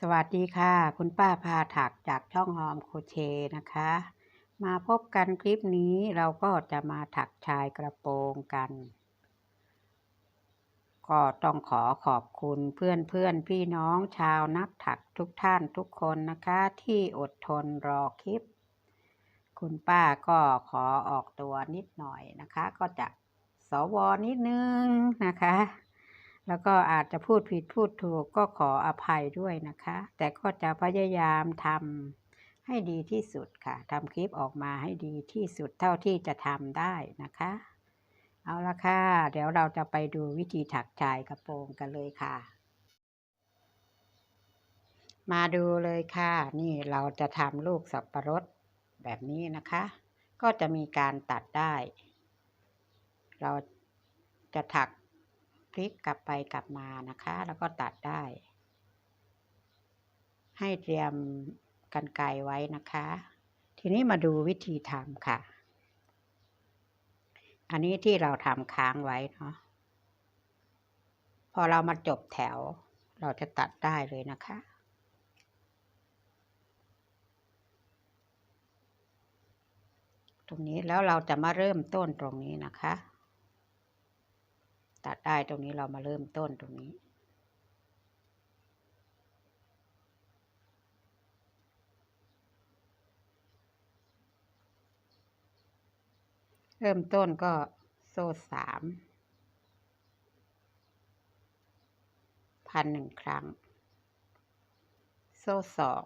สวัสดีค่ะ คุณป้าพาถักจากช่องหอมโคเชนะคะ มาพบกันคลิปนี้เราก็จะมาถักชายกระโปรงกัน ก็ต้องขอขอบคุณเพื่อนเพื่อนพี่น้องชาวนักถักทุกท่านทุกคนนะคะ ที่อดทนรอคลิป คุณป้าก็ขอออกตัวนิดหน่อยนะคะ ก็จะสวนิดนึงนะคะ แล้วก็อาจจะพูดผิดพูดถูกก็ขออภัยด้วยนะคะ แต่ก็จะพยายามทำให้ดีที่สุดค่ะทำคลิปออกมาให้ดีที่สุดเท่าที่จะทำได้นะคะ เอาละค่ะ เดี๋ยวเราจะไปดูวิธีถักชายกระโปรงกันเลยค่ะ มาดูเลยค่ะ นี่เราจะทำลูกสับประรดแบบนี้นะคะ ก็จะมีการตัดได้ เราจะถัก พลิกกลับไปกลับมานะคะ แล้วก็ตัดได้ ให้เตรียมกันไกไว้นะคะ ทีนี้มาดูวิธีทำค่ะ อันนี้ที่เราทำค้างไว้เนาะพอเรามาจบแถว เราจะตัดได้เลยนะคะ ตรงนี้แล้วเราจะมาเริ่มต้นตรงนี้นะคะ ตัดได้ตรงนี้เรามาเริ่มต้นตรงนี้ เริ่มต้นก็โซ่สามพันหนึ่งครั้ง โซ่สอง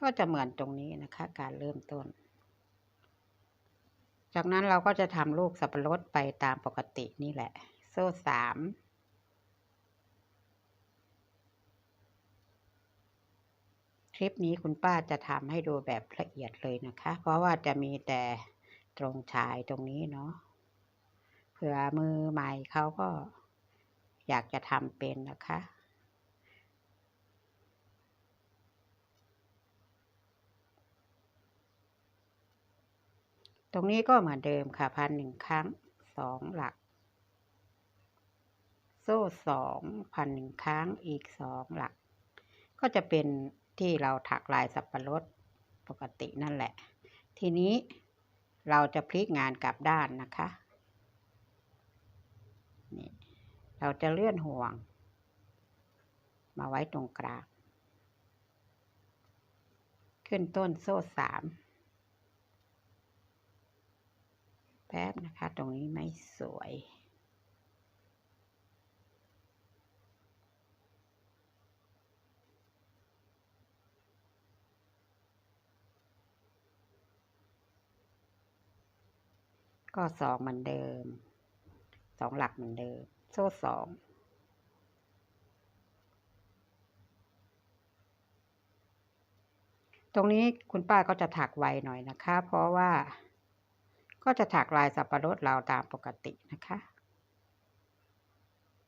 ก็จะเหมือนตรงนี้นะคะ การเริ่มต้น จากนั้นเราก็จะทำลูกสับปะรดไปตามปกตินี่แหละ โซ่สามคลิปนี้คุณป้าจะทำให้ดูแบบละเอียดเลยนะคะ เพราะว่าจะมีแต่ตรงชายตรงนี้เนาะเผื่อมือใหม่เขาก็อยากจะทำเป็นนะคะ ตรงนี้ก็เหมือนเดิมค่ะพันหนึ่งครั้งสองหลัก โซ่สองพันหนึ่งครั้งอีกสองหลัก ก็จะเป็นที่เราถักลายสับปะรดปกตินั่นแหละ ทีนี้เราจะพลิกงานกลับด้านนะคะนี่เราจะเลื่อนห่วง มาไว้ตรงกลางขึ้นต้นโซ่สาม แป๊บนะคะ ตรงนี้ไม่สวย ก็สองเหมือนเดิม สองหลักเหมือนเดิม โซ่สองตรงนี้คุณป้าก็จะถักไวหน่อยนะคะ เพราะว่า ก็จะถักลายสับปะรดเราตามปกตินะคะ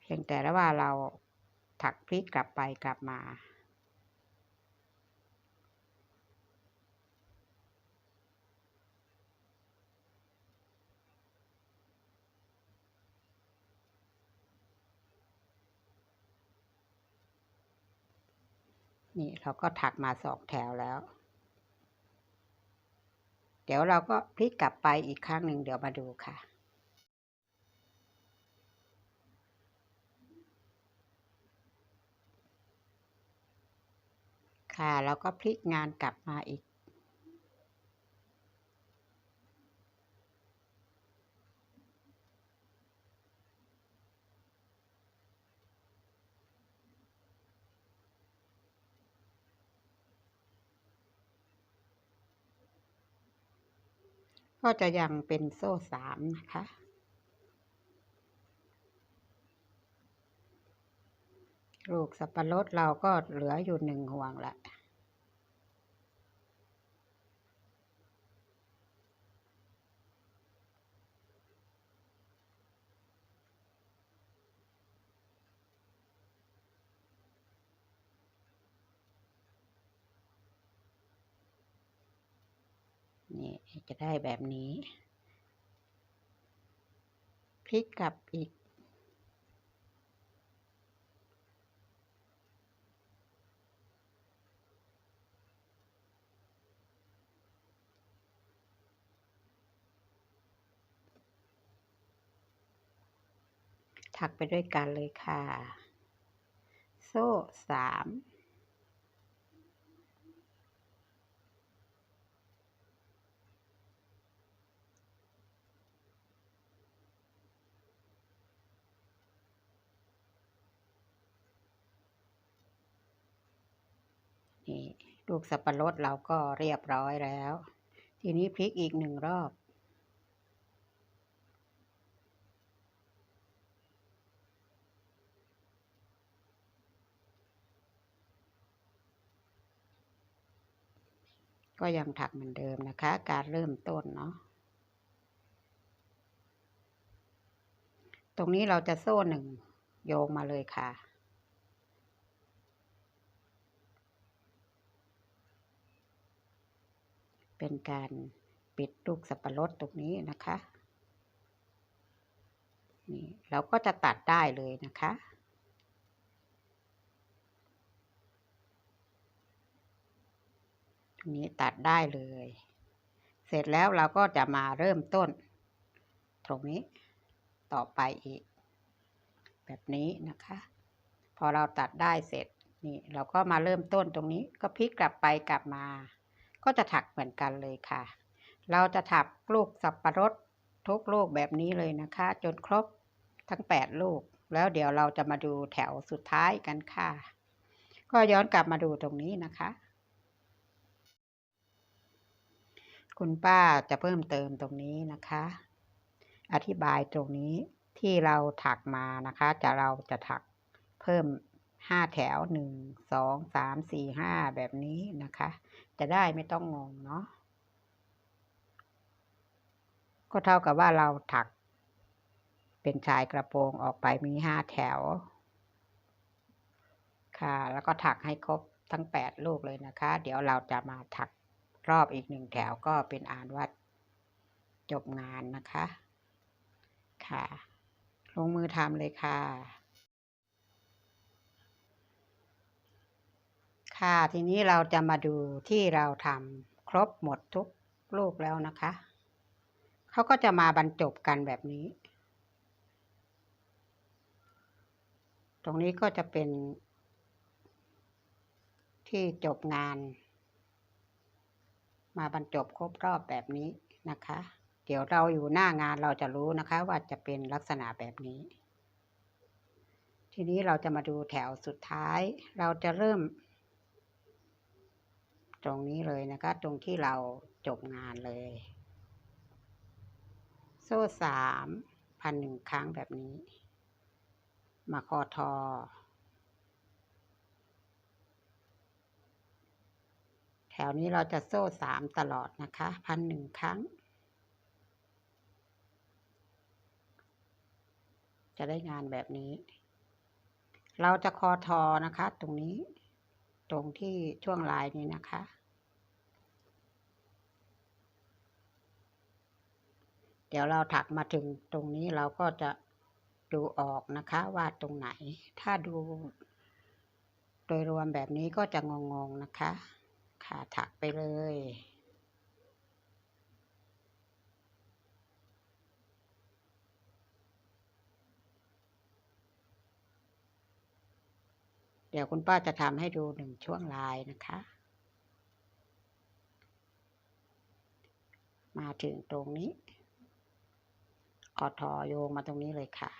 เพียงแต่ว่าเราถักพลิกกลับไปกลับมา นี่เราก็ถักมาสองแถวแล้ว ดี๋ยวเราก็พลิกกลับไปอีกครั้งหนึ่งเดี๋ยวมาดูค่ะ ค่ะเราก็พลิกงานกลับมาอีก ก็จะยังเป็นโซ่สามนะคะ ลูกสับปะรดเราก็เหลืออยู่หนึ่งห่วงละนี่ จะได้แบบนี้พลิกกลับอีก ถักไปด้วยกันเลยค่ะ โซ่สาม นี่ลูกสับปะรดเราก็เรียบร้อยแล้ว ทีนี้พลิกอีกหนึ่งรอบ ก็ยังถักเหมือนเดิมนะคะ การเริ่มต้นเนาะตรงนี้เราจะโซ่หนึ่งโยงมาเลยค่ะ เป็นการปิดลูกสับปะรดตรงนี้นะคะนี่เราก็จะตัดได้เลยนะคะ ตรงนี้ตัดได้เลย เสร็จแล้วเราก็จะมาเริ่มต้น ตรงนี้ต่อไปอีก แบบนี้นะคะ พอเราตัดได้เสร็จนี่เราก็มาเริ่มต้นตรงนี้ก็พลิกกลับไปกลับมา ก็จะถักเหมือนกันเลยค่ะ เราจะถักลูกสับปะรดทุกลูกแบบนี้เลยนะคะ จนครบทั้ง 8 ลูก แล้วเดี๋ยวเราจะมาดูแถวสุดท้ายกันค่ะ ก็ย้อนกลับมาดูตรงนี้นะคะ คุณป้าจะเพิ่มเติมตรงนี้นะคะ อธิบายตรงนี้ที่เราถักมานะคะ จะเราจะถักเพิ่ม5แถว1 2 3 4 5แบบนี้นะคะ จะได้ไม่ต้องงงเนาะก็เท่ากับว่าเราถัก เป็นชายกระโปรงออกไปมี5แถว ค่ะ แล้วก็ถักให้ครบทั้ง8ลูกเลยนะคะ เดี๋ยวเราจะมาถักรอบอีกหนึ่งแถวก็เป็นอ่านว่าจบงานนะคะ ค่ะ ลงมือทำเลยค่ะ ค่ะ ทีนี้เราจะมาดูที่เราทำครบหมดทุกลูกแล้วนะคะ เขาก็จะมาบรรจบกันแบบนี้ ตรงนี้ก็จะเป็น ที่จบงาน มาบรรจบครบรอบแบบนี้นะคะ เดี๋ยวเราอยู่หน้างานเราจะรู้นะคะ ว่าจะเป็นลักษณะแบบนี้ ทีนี้เราจะมาดูแถวสุดท้าย เราจะเริ่ม ตรงนี้เลยนะคะ ตรงที่เราจบงานเลย โซ่สามพันหนึ่งครั้งแบบนี้ มาคอทอ แถวนี้เราจะโซ่สามตลอดนะคะพันหนึ่งครั้ง จะได้งานแบบนี้ เราจะคอทอนะคะ ตรงนี้ ตรงที่ช่วงลายนี้นะคะ เดี๋ยวเราถักมาถึงตรงนี้เราก็จะดูออกนะคะว่าตรงไหน ถ้าดูโดยรวมแบบนี้ก็จะงงๆนะคะ ขาถักไปเลย เดี๋ยวคุณป้าจะทำให้ดูหนึ่งช่วงลายนะคะ มาถึงตรงนี้กอทอโยงมาตรงนี้เลยค่ะ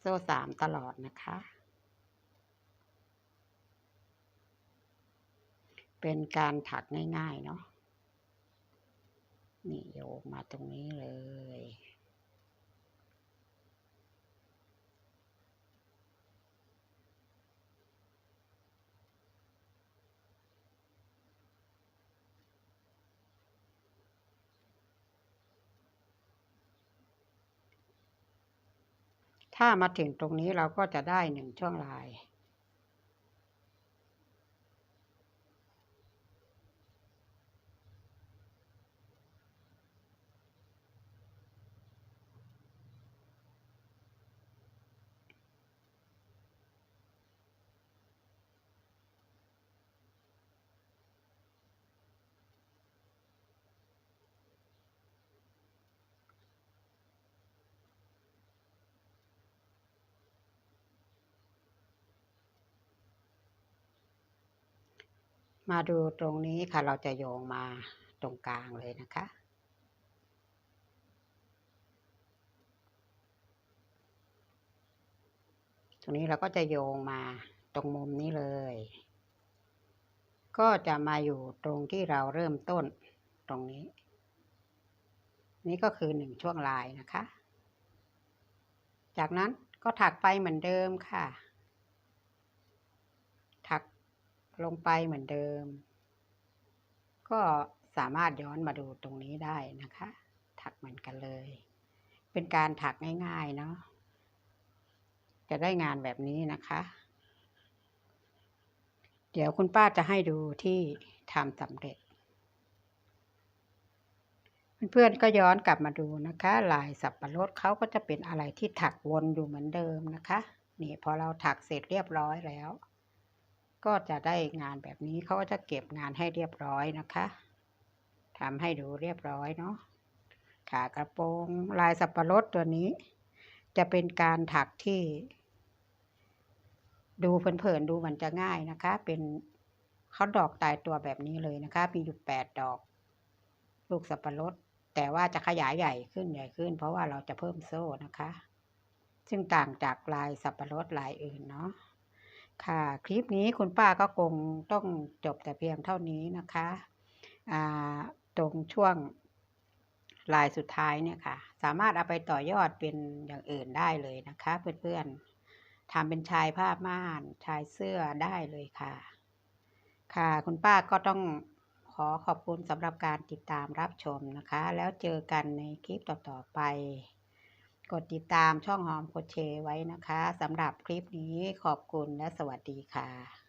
โซ่สามตลอดนะคะ เป็นการถักง่าย ๆ เนาะ นี่โยงมาตรงนี้เลย ถ้ามาถึงตรงนี้เราก็จะได้หนึ่งช่วงลาย มาดูตรงนี้ค่ะเราจะโยงมาตรงกลางเลยนะคะ ตรงนี้เราก็จะโยงมาตรงมุมนี้เลย ก็จะมาอยู่ตรงที่เราเริ่มต้นตรงนี้ นี่ก็คือหนึ่งช่วงลายนะคะ จากนั้นก็ถักไปเหมือนเดิมค่ะ ถัก ลงไปเหมือนเดิม ก็สามารถย้อนมาดูตรงนี้ได้นะคะ ถักเหมือนกันเลย เป็นการถักง่ายๆเนาะจะได้งานแบบนี้นะคะ เดี๋ยวคุณป้าจะให้ดูที่ทำสำเร็จ เพื่อนๆก็ย้อนกลับมาดูนะคะ ลายสับปะรดเขาก็จะเป็นอะไรที่ถักวนอยู่เหมือนเดิมนะคะ นี่พอเราถักเสร็จเรียบร้อยแล้ว ก็จะได้งานแบบนี้เขาก็จะเก็บงานให้เรียบร้อยนะคะทำให้ดูเรียบร้อยเนาะขากระโปรงลายสับปะรดตัวนี้ จะเป็นการถักที่ ดูเผินๆดูมันจะง่ายนะคะ เป็นเขาดอกตายตัวแบบนี้เลยนะคะ มีอยู่แปดดอก ลูกสับปะรด แต่ว่าจะขยายใหญ่ขึ้นใหญ่ขึ้น เพราะว่าเราจะเพิ่มโซ่นะคะ ซึ่งต่างจากลายสับปะรดลายอื่นเนาะ ค่ะ คลิปนี้คุณป้าก็คงต้องจบแต่เพียงเท่านี้นะคะอ่าตรงช่วงลายสุดท้ายเนี่ยค่ะ สามารถเอาไปต่อยอดเป็นอย่างอื่นได้เลยนะคะ เพื่อนๆทำเป็นชายผ้าม่านชายเสื้อได้เลยค่ะ ค่ะคุณป้าก็ต้องขอขอบคุณสำหรับการติดตามรับชมนะคะ แล้วเจอกันในคลิปต่อๆไป กดติดตามช่องหอมโคชเชไว้นะคะสำหรับคลิปนี้ขอบคุณและสวัสดีค่ะ